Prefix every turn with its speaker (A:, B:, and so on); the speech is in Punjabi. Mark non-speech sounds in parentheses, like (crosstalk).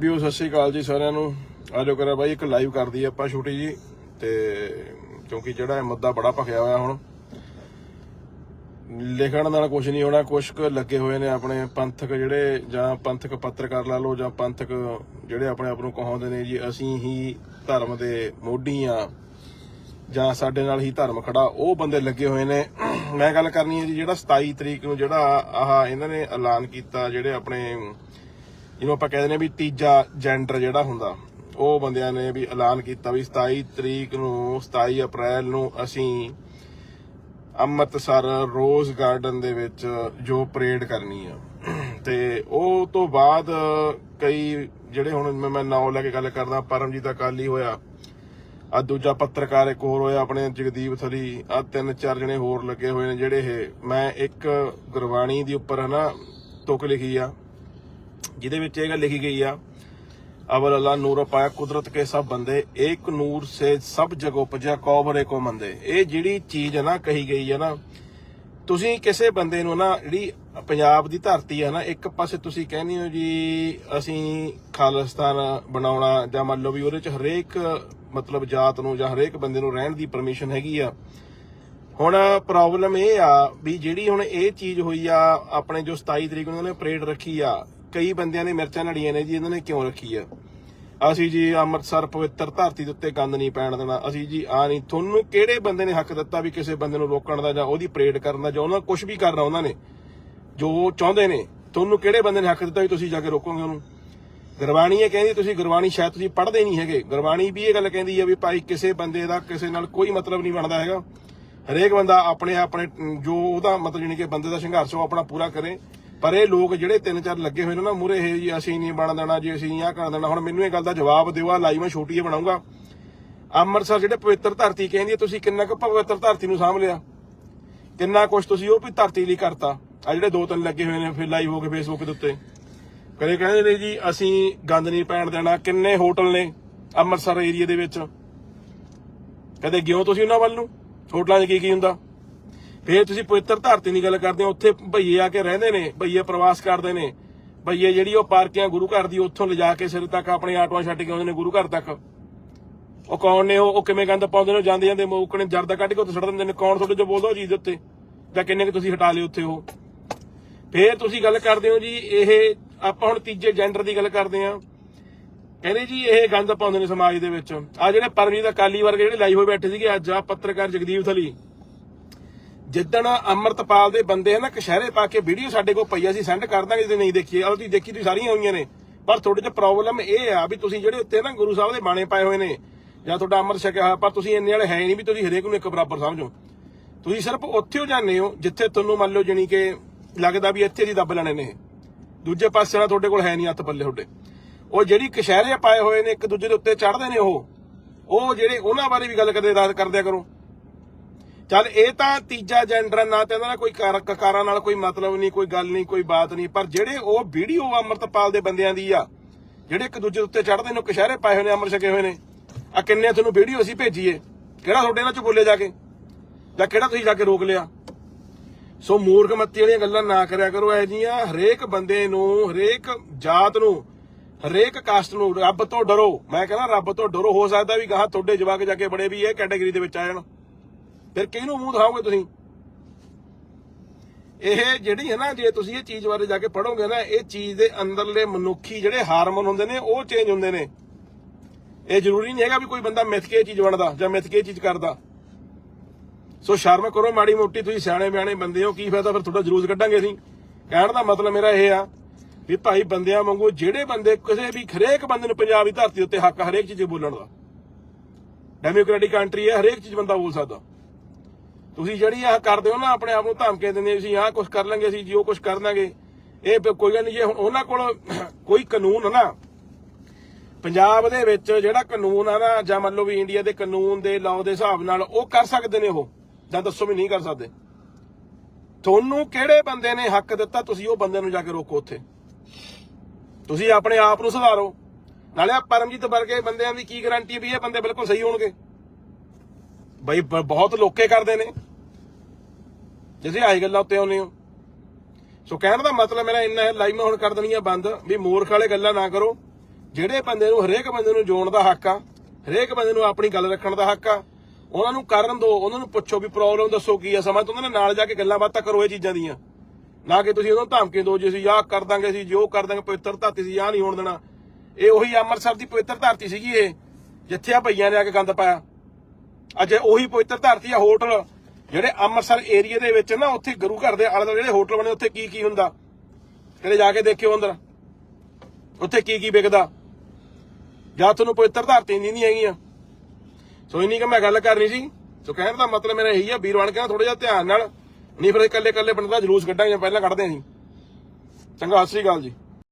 A: ਵੀਓ ਸਤਿ ਸ਼੍ਰੀ ਅਕਾਲ ਜੀ ਸਾਰਿਆਂ ਨੂੰ। ਆਜੋ ਕਰਾ ਬਾਈ ਇੱਕ ਲਾਈਵ ਕਰਦੀ ਆਪਾਂ ਛੋਟੀ ਜੀ। ਤੇ ਕਿਉਂਕਿ ਜਿਹੜਾ ਇਹ ਮੁੱਦਾ ਬੜਾ ਭਖਿਆ ਹੋਇਆ ਹੁਣ। ਲਿਖਣ ਨਾਲ ਕੁਝ ਨਹੀਂ ਹੋਣਾ ਕੁਝ ਕੁ ਲੱਗੇ ਹੋਏ ਨੇ ਆਪਣੇ ਪੰਥਕ ਜਿਹੜੇ, ਜਾਂ ਪੰਥਕ ਪੱਤਰਕਾਰ ਲਾ ਲਓ, ਜਾਂ ਪੰਥਕ ਜਿਹੜੇ ਆਪਣੇ ਆਪ ਨੂੰ ਕਹਾਉਂਦੇ ਨੇ ਜੀ, ਅਸੀਂ ਹੀ ਧਰਮ ਦੇ ਮੋਢੀ ਆ। ਜਾਂ ਸਾਡੇ ਨਾਲ ਹੀ ਧਰਮ ਖੜਾ, ਉਹ ਬੰਦੇ ਲੱਗੇ ਹੋਏ ਨੇ। ਮੈਂ ਗੱਲ ਕਰਨੀ ਹੈ ਜੀ, ਜਿਹੜਾ 27 ਤਰੀਕ ਨੂੰ ਜਿਹੜਾ ਆਹ ਇਹਨਾਂ ਨੇ ਐਲਾਨ ਕੀਤਾ, ਜਿਹੜੇ ਆਪਣੇ ਜਿਹਨੂੰ ਆਪਾਂ ਕਹਿੰਦੇ ਨੇ ਵੀ ਤੀਜਾ ਜੈਂਡਰ ਜਿਹੜਾ ਹੁੰਦਾ, ਉਹ ਬੰਦਿਆਂ ਨੇ ਵੀ ਐਲਾਨ ਕੀਤਾ ਵੀ 27 ਤਰੀਕ ਨੂੰ 27 ਅਪ੍ਰੈਲ ਨੂੰ ਅਸੀਂ ਅੰਮ੍ਰਿਤਸਰ ਰੋਜ਼ ਗਾਰਡਨ ਦੇ ਵਿੱਚ ਜੋ ਪਰੇਡ ਕਰਨੀ ਆ। ਤੇ ਉਹ ਤੋਂ ਬਾਅਦ ਕਈ ਜਿਹੜੇ ਹੁਣ ਮੈਂ- ਮੈਂ ਨਾਮ ਲੈ ਕੇ ਗੱਲ ਕਰਦਾ, ਪਰਮਜੀਤ ਅਕਾਲੀ ਹੋਇਆ ਆ ਦੂਜਾ ਪੱਤਰਕਾਰ ਇੱਕ ਹੋਰ ਹੋਇਆ ਆਪਣੇ ਜਗਦੀਪ ਥਲੀ ਆ ਤਿੰਨ ਚਾਰ ਜਣੇ ਹੋਰ ਲੱਗੇ ਹੋਏ ਨੇ ਜਿਹੜੇ ਇਹ, ਮੈਂ ਇੱਕ ਗੁਰਬਾਣੀ ਦੇ ਉੱਪਰ ਹਨਾ, ਤੁਕ ਲਿਖੀ ਆ। ਜਿਹਦੇ ਵਿੱਚ ਇਹ ਗੱਲ ਲਿਖੀ ਗਈ ਆ, ਅਵਲ ਅੱਲਾ ਨੂਰ ਪਾਇਆ ਕੁਦਰਤ ਕੇ ਸਭ ਬੰਦੇ, ਏਕ ਨੂਰ ਸੇ ਸਭ ਜਗ ਉਪਜਿਆ ਕੌਬਰੇ ਕੋ ਮੰਦੇ। ਇਹ ਜਿਹੜੀ ਚੀਜ਼ ਹੈ ਨਾ ਕਹੀ ਗਈ ਹੈ ਨਾ, ਤੁਸੀਂ ਕਿਸੇ ਬੰਦੇ ਨੂੰ ਨਾ ਜਿਹੜੀ ਪੰਜਾਬ ਦੀ ਧਰਤੀ ਹੈ ਨਾ, ਇੱਕ ਪਾਸੇ ਤੁਸੀਂ ਕਹਿੰਦੇ ਹੋ ਜੀ, ਅਸੀਂ ਖਾਲਿਸਤਾਨ ਬਣਾਉਣਾ, ਜਾਂ ਮੰਨ ਲਓ ਵੀ ਉਹਦੇ ਚ ਹਰੇਕ ਮਤਲਬ ਜਾਤ ਨੂੰ ਜਾਂ ਹਰੇਕ ਬੰਦੇ ਨੂੰ ਰਹਿਣ ਦੀ ਪਰਮਿਸ਼ਨ ਹੈਗੀ ਆ। ਹੁਣ ਪ੍ਰੋਬਲਮ ਇਹ ਆ ਵੀ ਜਿਹੜੀ ਹੁਣ ਇਹ ਚੀਜ਼ ਹੋਈ ਆ, ਆਪਣੇ ਜੋ 27 ਤਰੀਕ ਨੂੰ ਉਹਨਾਂ ਪਰੇਡ ਰੱਖੀ ਆ ਕਈ ਬੰਦਿਆਂ ਨੇ ਮਿਰਚਾਂ ਲੜੀਆਂ ਨੇ ਜੀ, ਇਹਨਾਂ ਨੇ ਕਿਉਂ ਰੱਖੀ ਆ? ਅਸੀਂ ਜੀ ਅੰਮ੍ਰਿਤਸਰ ਪਵਿੱਤਰ ਧਰਤੀ ਦੇ ਉੱਤੇ ਗੰਦ ਨਹੀਂ ਪੈਣ ਦੇਣਾ। ਅਸੀਂ ਜੀ ਆ ਨਹੀਂ, ਤੁਹਾਨੂੰ ਕਿਹੜੇ ਬੰਦੇ ਨੇ ਹੱਕ ਦਿੱਤਾ ਵੀ ਕਿਸੇ ਬੰਦੇ ਨੂੰ ਰੋਕਣ ਦਾ ਜਾਂ ਉਹਦੀ ਪਰੇਡ ਕਰਨ ਦਾ ਜਾਂ ਉਹਨਾਂ ਕੁਝ ਵੀ ਕਰਨਾ ਉਹਨਾਂ ਨੇ? ਜੋ ਚਾਹੁੰਦੇ ਨੇ, ਤੁਹਾਨੂੰ ਕਿਹੜੇ ਬੰਦੇ ਨੇ ਹੱਕ ਦਿੱਤਾ ਵੀ ਤੁਸੀਂ ਜਾ ਕੇ ਰੋਕੋਗੇ ਉਹਨੂੰ? ਗੁਰਬਾਣੀ ਇਹ ਕਹਿੰਦੀ, ਤੁਸੀਂ ਗੁਰਬਾਣੀ ਸ਼ਾਇਦ ਤੁਸੀਂ ਪੜ੍ਹਦੇ ਨਹੀਂ ਹੈਗੇ। ਗੁਰਬਾਣੀ ਵੀ ਇਹ ਗੱਲ ਕਹਿੰਦੀ ਆ ਵੀ ਭਾਈ ਕਿਸੇ ਬੰਦੇ ਦਾ ਕਿਸੇ ਨਾਲ ਕੋਈ ਮਤਲਬ ਨਹੀਂ ਬਣਦਾ ਹੈਗਾ। ਹਰੇਕ ਬੰਦਾ ਆਪਣੇ ਆਪਣੇ ਜੋ ਉਹਦਾ ਮਤਲਬ ਜਾਣੀ ਕਿ ਬੰਦੇ ਦਾ ਸੰਘਰਸ਼ ਉਹ ਆਪਣਾ ਪੂਰਾ ਕਰੇ। ਪਰ ਇਹ ਲੋਕ ਜਿਹੜੇ ਤਿੰਨ ਚਾਰ ਲੱਗੇ ਹੋਏ ਨੇ ਨਾ ਮੂਰੇ ਇਹ ਜੀ ਅਸੀਂ ਨਹੀਂ ਬਣ ਦੇਣਾ, ਜੀ ਅਸੀਂ ਆਹ ਕਰ ਦੇਣਾ। ਹੁਣ ਮੈਨੂੰ ਇਹ ਗੱਲ ਦਾ ਜਵਾਬ ਦਿਓ ਆ ਲਾਈਵ ਮੈਂ ਛੋਟੀ ਹੀ ਬਣਾਉਂਗਾ। ਅੰਮ੍ਰਿਤਸਰ ਜਿਹੜੇ ਪਵਿੱਤਰ ਧਰਤੀ ਕਹਿੰਦੀ ਤੁਸੀਂ ਕਿੰਨਾ ਕੁ ਪਵਿੱਤਰ ਧਰਤੀ ਨੂੰ ਸਾਂਭ ਲਿਆ? ਕਿੰਨਾ ਕੁਛ ਤੁਸੀਂ ਉਹ ਵੀ ਧਰਤੀ ਲਈ ਕਰਤਾ? ਆ ਜਿਹੜੇ ਦੋ ਤਿੰਨ ਲੱਗੇ ਹੋਏ ਨੇ, ਫਿਰ ਲਾਈਵ ਹੋ ਕੇ ਫੇਸਬੁੱਕ ਦੇ ਉੱਤੇ। ਕਦੇ ਕਹਿੰਦੇ ਨੇ ਜੀ, ਅਸੀਂ ਗੰਦ ਨਹੀਂ ਪੈਣ ਦੇਣਾ, ਕਿੰਨੇ ਹੋਟਲ ਨੇ ਅੰਮ੍ਰਿਤਸਰ ਏਰੀਆ ਦੇ ਵਿੱਚ? ਕਦੇ ਗਿਓ ਤੁਸੀਂ ਉਹਨਾਂ ਵੱਲ ਨੂੰ? ਹੋਟਲਾਂ 'ਚ ਕੀ ਕੀ ਹੁੰਦਾ? ਫੇਰ ਤੁਸੀਂ ਪਵਿੱਤਰ ਧਰਤੀ ਦੀ ਗੱਲ ਕਰਦੇ ਹੋ, ਉੱਥੇ ਭਈਏ ਆ ਕੇ ਰਹਿੰਦੇ ਨੇ, ਭਈਏ ਪ੍ਰਵਾਸ ਕਰਦੇ ਨੇ। ਭਈਏ ਜਿਹੜੀ ਉਹ ਪਾਰਕੀਆਂ ਗੁਰੂ ਘਰ ਦੀ, ਉੱਥੋਂ ਲਿਜਾ ਕੇ ਸਿਰ ਤੱਕ ਆਪਣੇ ਆਟੋਆਂ ਛੱਡ ਕੇ ਆਉਂਦੇ ਨੇ ਗੁਰੂ ਘਰ ਤੱਕ। ਉਹ ਕੌਣ ਨੇ ਉਹ ਕਿਵੇਂ ਗੰਦ ਪਾਉਂਦੇ ਨੇ ਜਾਂਦੇ ਜਾਂਦੇ ਮੌਕਣੇ ਜਰਦਾ ਕੱਢ ਕੇ ਉੱਥੇ ਸੁੱਟ ਦਿੰਦੇ ਨੇ। ਕੌਣ ਤੁਹਾਡੇ ਜੋ ਬੋਲਦਾ ਉਹ ਚੀਜ਼ ਉੱਤੇ? ਜਾਂ ਕਿੰਨੇ ਕਿ ਤੁਸੀਂ ਹਟਾ ਲਏ ਉੱਥੇ ਉਹ? ਫੇਰ ਤੁਸੀਂ ਗੱਲ ਕਰਦੇ ਹੋ ਜੀ, ਇਹ ਆਪਾਂ ਹੁਣ ਤੀਜੇ ਜੈਂਡਰ ਦੀ ਗੱਲ ਕਰਦੇ ਆ ਕਹਿੰਦੇ ਜੀ, ਇਹ ਗੰਦ ਪਾਉਂਦੇ ਨੇ ਸਮਾਜ ਦੇ ਵਿੱਚ। ਆ ਜਿਹੜੇ ਪਰਮਜੀਤ ਅਕਾਲੀ ਵਰਗੇ ਜਿਹੜੇ ਲਾਈ ਹੋਏ ਬੈਠੇ ਸੀਗੇ, ਅੱਜ ਆ ਪੱਤਰਕਾਰ ਜਗਦੀਪ ਥਲੀ। ਜਿੱਦਣ ਅੰਮ੍ਰਿਤਪਾਲ ਦੇ ਬੰਦੇ ਹਨ ਕਸ਼ਹਿਰੇ ਪਾ ਕੇ ਵੀਡੀਓ ਸਾਡੇ ਕੋਲ ਪਈ ਆ ਸੀ ਸੈਂਡ ਕਰ ਦਾਂਗੇ ਜੇ ਨਹੀਂ ਦੇਖੀ। ਆ ਤੁਸੀਂ ਦੇਖੀ, ਤੁਸੀਂ ਸਾਰੀਆਂ ਹੋਈਆਂ ਨੇ। ਪਰ ਤੁਹਾਡੇ ਚ ਪ੍ਰੋਬਲਮ ਇਹ ਆ ਵੀ ਤੁਸੀਂ ਜਿਹੜੇ ਉੱਤੇ ਨਾ ਗੁਰੂ ਸਾਹਿਬ ਦੇ ਬਾਣੇ ਪਾਏ ਹੋਏ ਨੇ, ਜਾਂ ਤੁਹਾਡਾ ਅੰਮ੍ਰਿਤ ਛਕਿਆ ਹੋਇਆ, ਪਰ ਤੁਸੀਂ ਇੰਨੇ ਵਾਲੇ ਹੈ ਹੀ ਨਹੀਂ ਵੀ ਤੁਸੀਂ ਹਰੇਕ ਨੂੰ ਇੱਕ ਬਰਾਬਰ ਸਮਝੋ। ਤੁਸੀਂ ਸਿਰਫ ਉੱਥੇ ਹੋ ਜਾਂਦੇ ਹੋ, ਜਿੱਥੇ ਤੁਹਾਨੂੰ ਮੰਨ ਲਓ ਜਣੀ ਕਿ ਲੱਗਦਾ ਵੀ ਇੱਥੇ ਦੀ ਦੱਬ ਲੈਣੇ ਨੇ। ਦੂਜੇ ਪਾਸੇ ਨਾਲ ਤੁਹਾਡੇ ਕੋਲ ਹੈ ਨਹੀਂ ਹੱਥ ਪੱਲੇ ਤੁਹਾਡੇ। ਉਹ ਜਿਹੜੀ ਕਸ਼ਹਿਰੇ ਪਾਏ ਹੋਏ ਨੇ, ਇੱਕ ਦੂਜੇ ਦੇ ਉੱਤੇ ਚੜਦੇ ਨੇ ਉਹ ਉਹ ਜਿਹੜੇ ਉਹਨਾਂ ਬਾਰੇ ਵੀ ਗੱਲ ਕਰਦੇ ਰਾਤ ਕਰਦਿਆ ਕਰੋ। ਚੱਲ ਇਹ ਤਾਂ ਤੀਜਾ ਜੈਂਡਰ ਨਾ ਤੇ ਇਹਨਾਂ ਦਾ ਕੋਈ ਕਾਰ- ਨਾਲ ਕੋਈ ਮਤਲਬ ਨਹੀਂ, ਕੋਈ ਗੱਲ ਨਹੀਂ, ਕੋਈ ਬਾਤ ਨਹੀਂ। ਪਰ ਜਿਹੜੇ ਉਹ ਵੀਡੀਓ ਅਮਰਤਪਾਲ ਦੇ ਬੰਦਿਆਂ ਦੀ ਆ, ਜਿਹੜੇ ਇੱਕ ਦੂਜੇ ਦੇ ਉੱਤੇ ਚੜ੍ਹਦੇ ਨੇ, ਉਹ ਕਸ਼ਹਿਰੇ ਪਾਏ ਹੋਏ ਨੇ ਅਮਰ ਛਕੇ ਹੋਏ ਨੇ ਆ ਕਿੰਨੇ ਤੁਹਾਨੂੰ ਵੀਡੀਓ ਅਸੀਂ ਭੇਜੀਏ? ਕਿਹੜਾ ਤੁਹਾਡੇ ਨਾਲ ਚ ਬੋਲੇ ਜਾ ਕੇ? ਜਾਂ ਕਿਹੜਾ ਤੁਸੀਂ ਜਾ ਕੇ ਰੋਕ ਲਿਆ? ਸੋ ਮੂਰਖ ਮੱਤੀ ਵਾਲੀਆਂ ਗੱਲਾਂ ਨਾ ਕਰਿਆ ਕਰੋ ਐ ਜੀਆਂ ਹਰੇਕ ਬੰਦੇ ਨੂੰ, ਹਰੇਕ ਜਾਤ ਨੂੰ, ਹਰੇਕ ਕਾਸਟ ਨੂੰ ਰੱਬ ਤੋਂ ਡਰੋ। ਮੈਂ ਕਹਿੰਦਾ ਰੱਬ ਤੋਂ ਡਰੋ, ਹੋ ਸਕਦਾ ਵੀ ਗਾਹ ਤੁਹਾਡੇ ਜਵਾਕ ਜਾ ਕੇ ਬੜੇ ਵੀ ਇਹ ਕੈਟਾਗਰੀ ਦੇ ਵਿੱਚ ਆ ਜਾਣ। ਫਿਰ ਕਿਹਨੂੰ ਮੂੰਹ ਦਿਖਾਓਗੇ ਤੁਸੀਂ? ਇਹ ਜਿਹੜੀ ਹੈ ਨਾ, ਜੇ ਤੁਸੀਂ ਇਹ ਚੀਜ਼ ਬਾਰੇ ਜਾ ਕੇ ਪੜੋਗੇ ਨਾ, ਇਹ ਚੀਜ਼ ਦੇ ਅੰਦਰਲੇ ਮਨੁੱਖੀ ਜਿਹੜੇ ਹਾਰਮੋਨ ਹੁੰਦੇ ਨੇ, ਉਹ ਚੇਂਜ ਹੁੰਦੇ ਨੇ। ਇਹ ਜ਼ਰੂਰੀ ਨਹੀਂ ਹੈਗਾ ਵੀ ਕੋਈ ਬੰਦਾ ਮਿੱਥ ਕੇ ਇਹ ਚੀਜ਼ ਬਣਦਾ ਜਾਂ ਮਿੱਥ ਕੇ ਇਹ ਚੀਜ਼ ਕਰਦਾ। ਸੋ ਸ਼ਰਮ ਕਰੋ ਮਾੜੀ ਮੋਟੀ, ਤੁਸੀਂ ਸਿਆਣੇ ਬਿਆਣੇ ਬੰਦੇ ਹੋ, ਕੀ ਫਾਇਦਾ ਫਿਰ ਤੁਹਾਡਾ ਜਲੂਸ ਕੱਢਾਂਗੇ ਅਸੀਂ? ਕਹਿਣ ਦਾ ਮਤਲਬ ਮੇਰਾ ਇਹ ਆ ਵੀ ਭਾਈ ਬੰਦਿਆਂ ਵਾਂਗੂ ਜਿਹੜੇ ਬੰਦੇ ਕਿਸੇ ਵੀ ਹਰੇਕ ਬੰਦੇ ਨੂੰ ਪੰਜਾਬ ਦੀ ਧਰਤੀ ਉੱਤੇ ਹੱਕ ਹਰੇਕ ਚੀਜ਼ ਬੋਲਣ ਦਾ। ਡੈਮੋਕ੍ਰੈਟਿਕ ਕੰਟਰੀ ਹੈ, ਹਰੇਕ ਚੀਜ਼ ਬੰਦਾ ਬੋਲ ਸਕਦਾ। ਤੁਸੀਂ ਜਿਹੜੀ ਆਹ ਕਰਦੇ ਹੋ ਨਾ, ਆਪਣੇ ਆਪ ਨੂੰ ਧਮਕੇ ਦਿੰਦੇ ਅਸੀਂ ਆਹ ਕੁਝ ਕਰ ਲਾਂਗੇ, ਅਸੀਂ ਜੀ ਉਹ ਕੁਝ ਕਰ ਲਾਂਗੇ। ਇਹ ਕੋਈ ਗੱਲ ਨਹੀਂ, ਜੇ ਹੁਣ ਉਹਨਾਂ ਕੋਲ (clears throat) ਕੋਈ ਕਾਨੂੰਨ ਨਾ, ਪੰਜਾਬ ਦੇ ਵਿੱਚ ਜਿਹੜਾ ਕਾਨੂੰਨ ਆ ਨਾ, ਜਾਂ ਮੰਨ ਲਓ ਵੀ ਇੰਡੀਆ ਦੇ ਕਾਨੂੰਨ ਦੇ ਲਾਅ ਦੇ ਹਿਸਾਬ ਨਾਲ ਉਹ ਕਰ ਸਕਦੇ ਨੇ ਉਹ, ਜਾਂ ਦੱਸੋ ਵੀ ਨਹੀਂ ਕਰ ਸਕਦੇ। ਤੁਹਾਨੂੰ ਕਿਹੜੇ ਬੰਦੇ ਨੇ ਹੱਕ ਦਿੱਤਾ, ਤੁਸੀਂ ਉਹ ਬੰਦੇ ਨੂੰ ਜਾ ਕੇ ਰੋਕੋ ਉੱਥੇ। ਤੁਸੀਂ ਆਪਣੇ ਆਪ ਨੂੰ ਸੁਧਾਰੋ। ਨਾਲੇ ਆ ਪਰਮਜੀਤ ਵਰਗੇ ਬੰਦਿਆਂ ਦੀ ਕੀ ਗਾਰੰਟੀ ਵੀ ਇਹ ਬੰਦੇ ਬਿਲਕੁਲ ਸਹੀ ਹੋਣਗੇ? ਬਈ ਬਹੁਤ ਲੋਕੇ ਕਰਦੇ ਨੇ। ਜਿਵੇਂ ਆਹੀ ਗੱਲਾਂ ਉੱਤੇ ਆਉਂਦੇ ਹੋ। ਸੋ ਕਹਿਣ ਦਾ ਮਤਲਬ ਮੇਰਾ ਇੰਨਾ ਹੈ ਲਾਈਵ ਹੁਣ ਕਰ ਦੇਣੀ ਬੰਦ, ਵੀ ਮੂਰਖ ਵਾਲੇ ਗੱਲਾਂ ਨਾ ਕਰੋ। ਜਿਹੜੇ ਬੰਦੇ ਨੂੰ, ਹਰੇਕ ਬੰਦੇ ਨੂੰ ਜੋੜਨ ਦਾ ਹੱਕ ਆ, ਹਰੇਕ ਬੰਦੇ ਨੂੰ ਆਪਣੀ ਗੱਲ ਰੱਖਣ ਦਾ ਹੱਕ ਆ, ਉਹਨਾਂ ਨੂੰ ਕਰਨ ਦਿਓ ਉਹਨਾਂ ਨੂੰ ਪੁੱਛੋ ਵੀ ਪ੍ਰੋਬਲਮ ਦੱਸੋ ਕੀ ਆ। ਸਮਾਂ ਤੋਂ ਉਹਨਾਂ ਦੇ ਨਾਲ ਜਾ ਕੇ ਗੱਲਾਂ ਬਾਤਾਂ ਕਰੋ ਇਹ ਚੀਜ਼ਾਂ ਦੀਆਂ। ਨਾ ਕਿ ਤੁਸੀਂ ਉਹਨਾਂ ਨੂੰ ਧਮਕੀ ਦਿਓ, ਜੇ ਅਸੀਂ ਆਹ ਕਰ ਦਾਂਗੇ, ਅਸੀਂ ਜੋ ਕਰ ਦਾਂਗੇ, ਪਵਿੱਤਰ ਧਰਤੀ ਸੀ, ਆਹ ਨਹੀਂ ਹੋਣ ਦੇਣਾ। ਇਹ ਉਹੀ ਅੰਮ੍ਰਿਤਸਰ ਦੀ ਪਵਿੱਤਰ ਧਰਤੀ ਸੀਗੀ ਇਹ, ਜਿੱਥੇ ਆ ਭਈਆਂ ਨੇ ਆ ਕੇ ਗੰਦ ਪਾਇਆ। ਅੱਜ ਉਹੀ ਪਵਿੱਤਰ ਧਰਤੀ ਆ, ਹੋਟਲ। ਜਿਹੜੇ ਅੰਮ੍ਰਿਤਸਰ ਏਰੀਆ ਦੇ ਵਿੱਚ ਨਾ ਉੱਥੇ ਗੁਰੂ ਘਰ ਦੇ ਆਲੇ ਦੁਆਲੇ ਜਿਹੜੇ ਹੋਟਲ ਬਣੇ, ਉੱਥੇ ਕੀ ਕੀ ਹੁੰਦਾ? ਕਦੇ ਜਾ ਕੇ ਦੇਖਿਓ ਅੰਦਰ। ਉੱਥੇ ਕੀ ਕੀ ਵਿਕਦਾ? ਜਾਂ ਤੁਹਾਨੂੰ ਪਵਿੱਤਰ ਧਰਤੀ ਨਹੀਂ ਹੈਗੀਆਂ। ਸੋ ਇੰਨੀ ਕਿ ਮੈਂ ਗੱਲ ਕਰਨੀ ਸੀ। ਸੋ ਕਹਿਣ ਦਾ ਮਤਲਬ ਮੇਰਾ ਇਹੀ ਆ, ਵੀਰਵਾਨ ਬਣ ਥੋੜਾ ਜਿਹਾ ਧਿਆਨ ਨਾਲ। ਨਹੀਂ ਫਿਰ ਇਕੱਲੇ ਇਕੱਲੇ ਬੰਦਾ ਜਲੂਸ ਕੱਢਾਂਗੇ ਪਹਿਲਾਂ ਕੱਢਦੇ ਸੀ ਚੰਗਾ, ਸਤਿ ਸ੍ਰੀ ਅਕਾਲ ਜੀ।